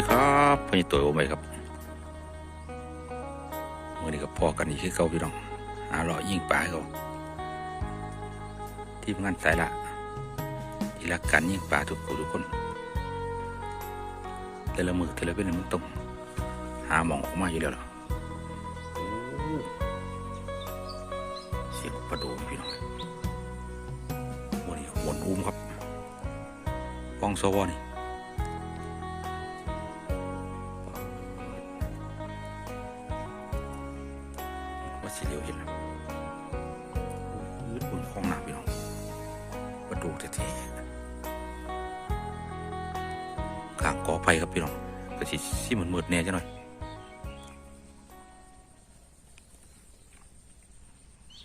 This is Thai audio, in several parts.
ดีครับพี่ตัวโอไหมครับวันนี้ก็พอกันอีกคือเขาพี่น้องหาเลาะยิงปลาเขาทีมงานสายละที่รักกันยิ่งปลาทุกคนทุกคน แต่ละมือแต่ละเป็นมันต้องหาหมองออกมาอยู่แล้วล่ะโอ้เสียงปลาโดพี่น้องวันนี้วนอุ้มครับกองโซวอนี่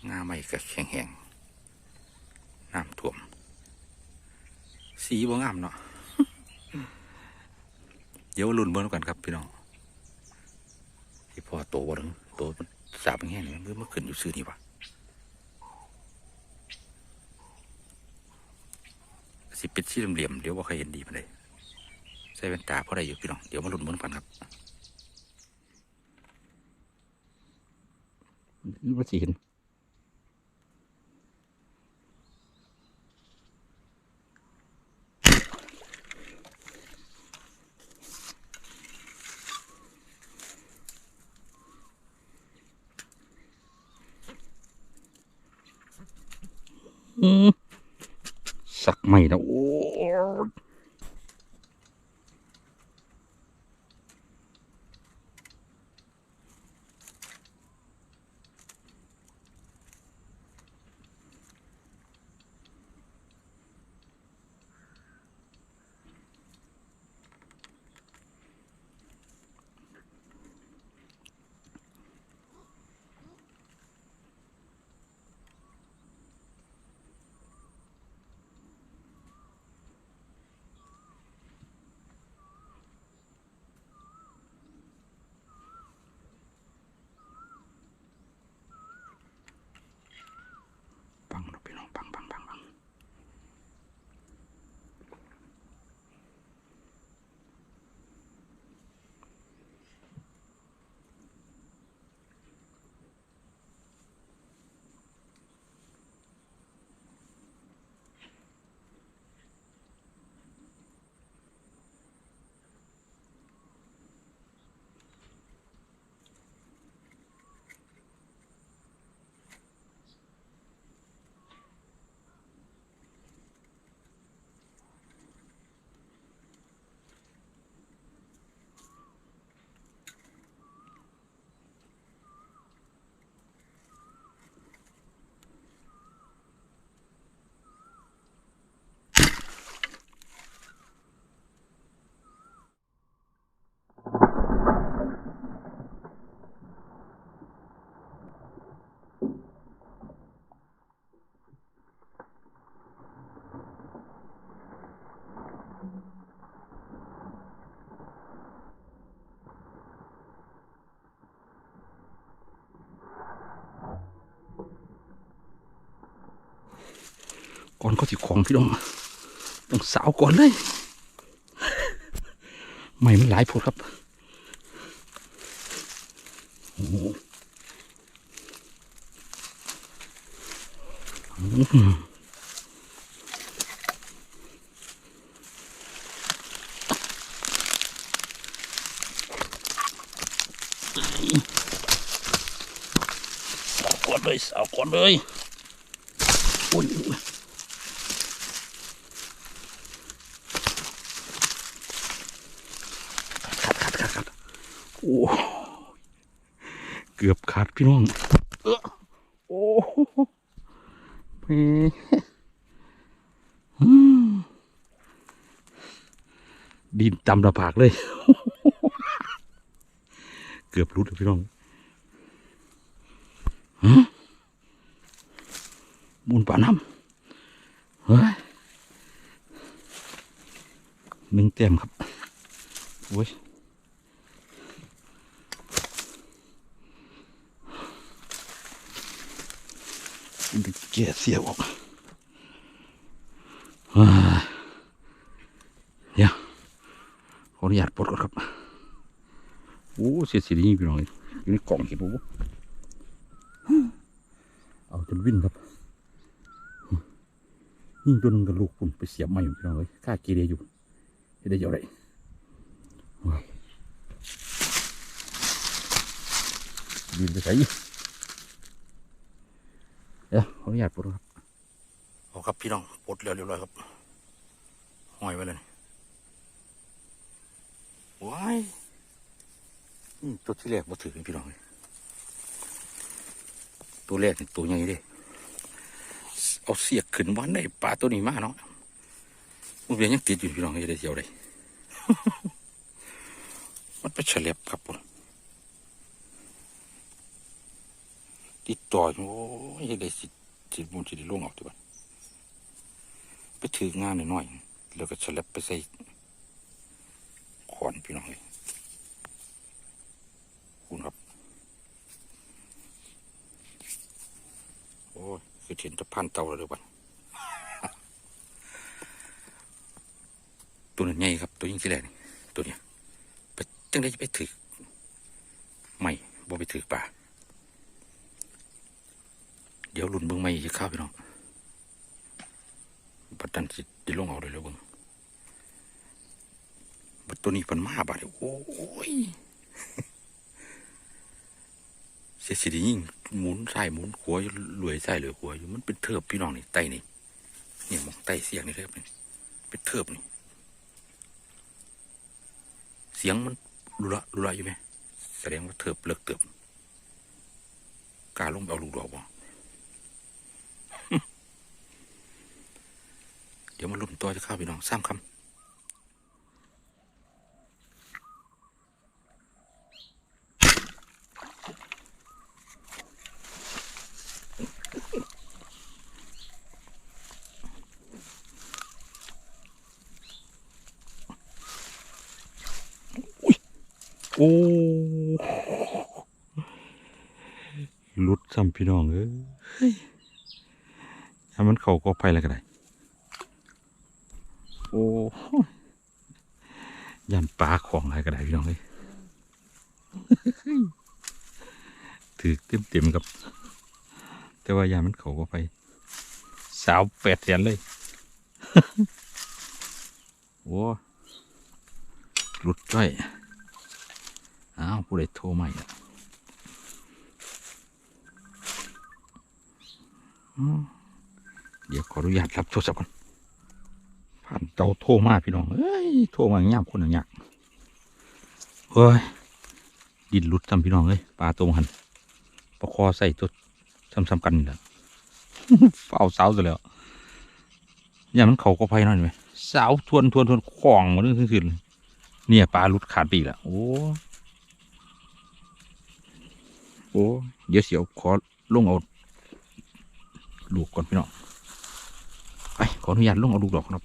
งาไม่ก็แข็งแห้งน้ำท่วม สีบ่งามเนาะเดี๋ยวลุ้นเบิ่งกันครับพี่น้องที่พ่อโตบ่ถึงโตมันสาบแห้งเนี่ยมันขึ้นอยู่ซื่อนี่วะสิเป็นสี่เหลี่ยมเดี๋ยวว่าใครเห็นดีมาเลยใส่แว่นตาเพราะอะไรอยู่พี่น้องเดี๋ยวมาลุ้นบนกันครับว่าสิเห็น สักไม่นะโอ้ ก่อนก็สิของพี่น้องต้องสาวก่อนเลยไม่มันหลายโพดครับโอ้โหอื้อหือสาวก่อนเลยสาวก่อนเลยโอ้ยโอ้ยขาดขาดขาดขาดโอ้ย เกือบขาดพี่น้องเอ้อโอ้เมอืมดินตำระผากเลย เกือบรุดพี่น้องฮะมูลป่าน้ำเฮ้ยหนึ่งเต็มครับโอ้ยมัน แก่เสียออกเดี๋ยวขออนุญาตปลดก่อนครับ โอ้เสียสีดีพี่น้องอยู่ในกล่องเก็บโอ้เอาจนวิ่นครับยิ่งตัวนึงกับลูกปุ่นไปเสียบไม่อยู่พี่น้องเลยค่ากีเรียอยู่เฮ็ดได้เยอะเลยบินไปใส่ ดี๋ยวขออนุญาตปลดครับเอาครับพี่น้องปลดแล้วเรียบร้อยครับห้อยไว้เลยว้ายตัวที่แรกมาถือนี่พี่น้องเลยตัวแรกตัวใหญ่เด้เอาเสียกขึ้นวันได้ปลาตัวนี้มากเนาะมันเป็นยังติดอยู่พี่น้องยังได้เดียวเลยมันไปเฉลียบครับผม ติดต่อยโอ้ยยังได้สิสิบุญสิได้ลงออกดีกว่าไปถืองานหน่อยๆแล้วก็ฉลียบไปใส่ขอนพี่น้องเลยคุณครับ โอ้ยคือเห็นจะพันเตาแล้วหรือเปล่าตัวนั้ใหญ่ครับ ตัวยิ่งที่แรกตัวเนี้ยไปจังได้จะไปถือไม่บ่ไปถือป่า ดี๋ยวหลุนเบิ้งไม่จะเข้าพี่น้องบัดดันสิไดิลงเอาเลยแล้วเบิ้งบัดตัวนี้มันมาบาดเดียโอ้ยเสียสิยิ่งหมุนซ้ายหมุนขวาอยู่รวยซ้ายรวยขวาอยู่มันเป็นเทิบพี่น้องนี่ไตนี่เนี่ยมองไตเสียงนี่เลยครับนี่เป็นเทิบนี่เสียงมันรุระรุระอยู่ไหมแสดงว่าเทิบเลิกเติบกล้าลงไปเอาลูกดอกบ่ เดี๋ยวมาลุ้นตัวจะเข้าพี่น้องสามคำโอ้ลุดซ้ำพี่น้องเอ้ยถ้ามันเข้าก็ไปแล้วก็ได้โอ้ยันปลาของอะไรก็ได้พี่น้องเลยถือเต็มๆกับ แต่ว่ายานมันเขาก็ไป สาวแปดแสนเลยโอ้หลุดจ้อย อ้าว ผู้ใดโทรมาอีกแล้วอืมเดี๋ยวขออนุญาตรับโทรศัพท์ก่อน ผ่านเจ้าโทมาพี่น้องเอ้ยโทมาย่ามคนอย่างยากเฮ้ยดินหลุดจำพี่น้องเลยปลาตัวหันประคอใส่ตัวซ้ำๆกันนี่แหละเฝ้าเสาซะแล้วอย่ามันเขาก็ไพ่หน่อยไหมสาวทวนทวนทวนคล้องมาเรื่องขึ้นเนี่ยปลาลุดขาดปีกแล้วโอ้โอ้เดี๋ยวเสียวขอลงเอาลูกก่อนพี่น้องไปขออนุญาตลงเอาลูกดอกครับ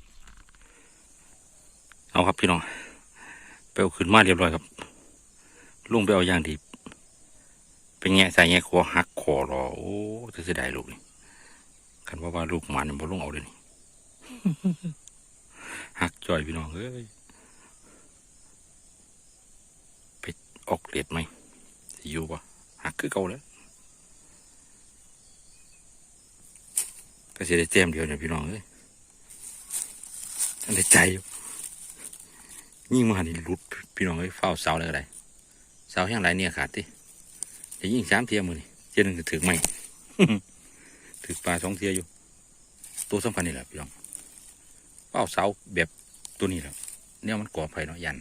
เอาครับพี่น้องไปเอาขึ้นมาเรียบร้อยครับลุงไปเอาอย่างดีเป็นแง่ใส่แง่คอหักคอรอโอ้เสียดายลูกนี่คันว่าว่าลูกหมันบ่ลุงเอาเลยนี่หักจ่อยพี่น้องเอ้ยไปออกเลียดไหมอยู่ปะหักคือเก่าแล้วก็เสียได้แต้มเดียวเนี่ยพี่น้องเอ้ยท่านได้ใจอยู่ ยิ่งมาหันรุดพี่น้องเอ้เฝ้าเสาเลยก็ได้เสาแห้งไรเนี่ยขาดติจะยิ่งสามเทียมือนี่เทียนึงถือไม่ถือปลาสองเทียอยู่ ตัวสำคัญนี่แหละพี่น้องเฝ้าเสาแบบตัวนี้แหละเนี่ยมันก่อไผ่เนาะยัน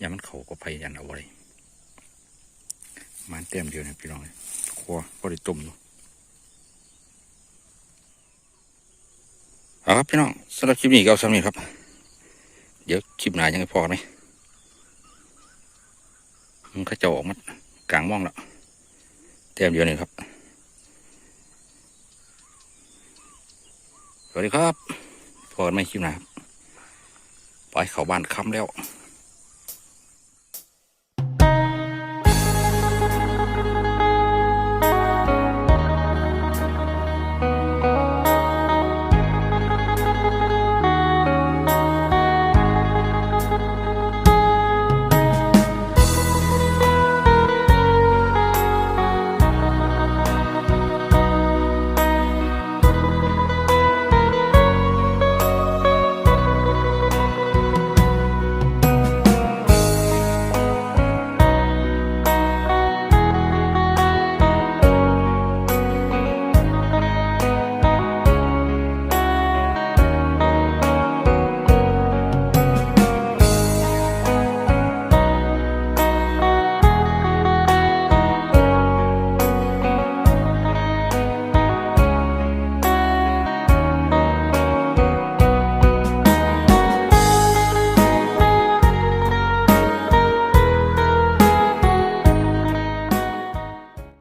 ยันมันเขาก็ไผ่ยันเอาไว้มันเต็มเดียวนี่ยพี่น้องครัวพอได้ต้มอยู่เอาครับพี่น้องสำหรับคลิปนี้ก็เอาสำนี้ครับ เดี๋ยวคลิปหนายังไงพอไหมมันก็จะออกมากลางม่องแล้วเต็มเดียวนี่ครับ สวัสดีครับพอกันไหมคลิปหนาไปเข้าบ้านค้ำแล้ว